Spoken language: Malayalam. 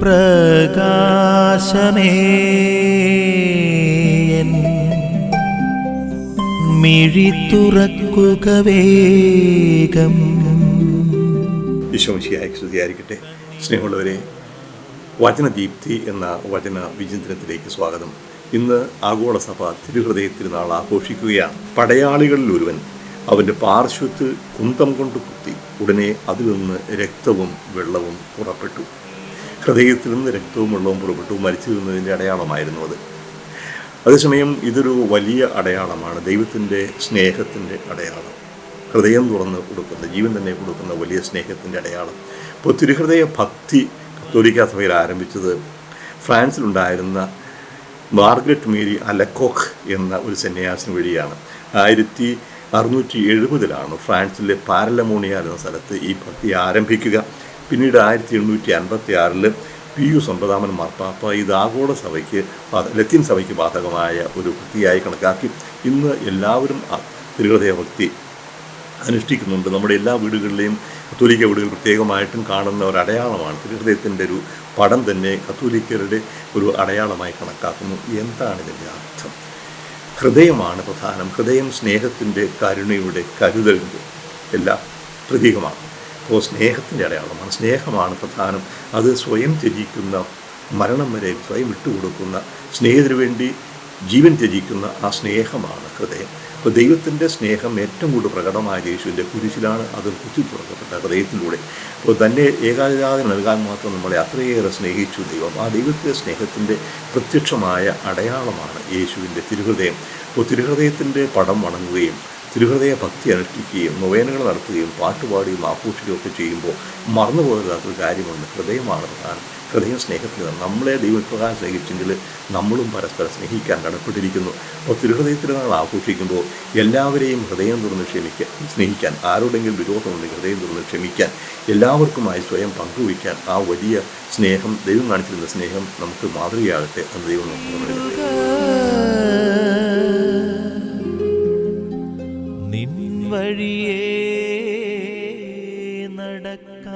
പ്രകാശമേ. മിഴി തുറക്കുക വേഗം. ഈശോമിശിയായി സ്തുതിയായിരിക്കട്ടെ. സ്നേഹമുള്ളവരെ വചനദീപ്തി എന്ന വചന വിചിന്തനത്തിലേക്ക് സ്വാഗതം. ഇന്ന് ആഗോളസഭ തിരുഹൃദയ തിരുനാൾ ആഘോഷിക്കുകയാണ്. പടയാളികളിൽ ഒരുവൻ അവന്റെ പാർശ്വത്ത് കുന്തം കൊണ്ട് കുത്തി. ഉടനെ അതിൽ നിന്ന് രക്തവും വെള്ളവും പുറപ്പെട്ടു. ഹൃദയത്തിൽ നിന്ന് രക്തവും വെള്ളവും പുറപ്പെട്ടു. മരിച്ചു നിന്നതിന്റെ അടയാളമായിരുന്നു അത്. അതേസമയം ഇതൊരു വലിയ അടയാളമാണ്. ദൈവത്തിന്റെ സ്നേഹത്തിന്റെ അടയാളം. ഹൃദയം തുറന്ന് കൊടുക്കുന്ന ജീവൻ തന്നെ കൊടുക്കുന്ന വലിയ സ്നേഹത്തിന്റെ അടയാളം. ഇപ്പോൾ തിരുഹൃദയ ഭക്തി കത്തോലിക്ക സഭയിൽ ആരംഭിച്ചത് ഫ്രാൻസിലുണ്ടായിരുന്ന മാർഗ്രറ്റ് മേരി അലക്കോക്ക് എന്ന ഒരു സന്യാസിന് വഴിയാണ്. ആയിരത്തി അറുന്നൂറ്റി എഴുപതിലാണ് ഫ്രാൻസിലെ പാരലമോണിയ എന്ന സ്ഥലത്ത് ഈ ഭക്തി ആരംഭിക്കുക. പിന്നീട് ആയിരത്തി എണ്ണൂറ്റി അൻപത്തി ആറിൽ പി യു സമ്പദാമൻ മാർപ്പാപ്പ ഇത് ആഗോള സഭയ്ക്ക് ലത്തിൻ സഭയ്ക്ക് ബാധകമായ ഒരു വൃത്തിയായി കണക്കാക്കി. ഇന്ന് എല്ലാവരും തിരുഹൃദയ ഭക്തി അനുഷ്ഠിക്കുന്നുണ്ട്. നമ്മുടെ എല്ലാ വീടുകളിലെയും കത്തോലിക്ക വീടുകൾ പ്രത്യേകമായിട്ടും കാണുന്ന ഒരു അടയാളമാണ്. തിരുഹൃദയത്തിന്റെ ഒരു പടം തന്നെ കത്തോലിക്കരുടെ ഒരു അടയാളമായി കണക്കാക്കുന്നു. എന്താണ് ഇതിന്റെ അർത്ഥം? ഹൃദയമാണ് പ്രധാനം. ഹൃദയം സ്നേഹത്തിന്റെ കരുണയുടെ കരുതലിന്റെ എല്ലാം പ്രതീകമാണ്. അപ്പോൾ സ്നേഹത്തിന്റെ അടയാളമാണ് സ്നേഹമാണ് പ്രധാനം. അത് സ്വയം ത്യജിക്കുന്ന മരണം വരെ സ്വയം വിട്ടുകൊടുക്കുന്ന സ്നേഹത്തിന് വേണ്ടി ജീവൻ ത്യജിക്കുന്ന ആ സ്നേഹമാണ് ഹൃദയം. അപ്പോൾ ദൈവത്തിന്റെ സ്നേഹം ഏറ്റവും കൂടുതൽ പ്രകടമായ യേശുവിന്റെ കുരിശിലാണ് അത് കുത്തി തുറക്കപ്പെട്ട ഹൃദയത്തിലൂടെ. അപ്പോൾ തന്നെ ഏകാഗ്രത നൽകാൻ മാത്രം നമ്മളെ അത്രയേറെ സ്നേഹിച്ചു ദൈവം. ആ ദൈവത്തിന്റെ സ്നേഹത്തിന്റെ പ്രത്യക്ഷമായ അടയാളമാണ് യേശുവിന്റെ തിരുഹൃദയം. അപ്പോൾ തിരുഹൃദയത്തിന്റെ പടം വണങ്ങുകയും തിരുഹൃദയ ഭക്തി അനുഷ്ഠിക്കുകയും നൊവേനകൾ നടത്തുകയും പാട്ടുപാടുകയും ആഘോഷിക്കുകയും ഒക്കെ ചെയ്യുമ്പോൾ മറന്നുപോകാത്തൊരു കാര്യമുണ്ട്. ഹൃദയമാണ് പ്രധാനം ഹൃദയം സ്നേഹത്തിൽ നമ്മളെ ദൈവപ്രകാരം സ്നേഹിച്ചെങ്കിൽ നമ്മളും പരസ്പരം സ്നേഹിക്കാൻ കടപ്പെട്ടിരിക്കുന്നു അപ്പോൾ തിരുഹൃദയത്തിൽ നാൾ ആഘോഷിക്കുമ്പോൾ എല്ലാവരെയും ഹൃദയം തുറന്ന് ക്ഷമിക്കാൻ സ്നേഹിക്കാൻ ആരോടെങ്കിലും വിരോധമുണ്ടെങ്കിൽ ഹൃദയം തുറന്ന് ക്ഷമിക്കാൻ എല്ലാവർക്കുമായി സ്വയം പങ്കുവയ്ക്കാൻ ആ വലിയ സ്നേഹം ദൈവം കാണിച്ചിരുന്ന സ്നേഹം നമുക്ക് മാതൃകയാകട്ടെ എന്ന് ദൈവം നമുക്ക് നിൻ വഴിയേ.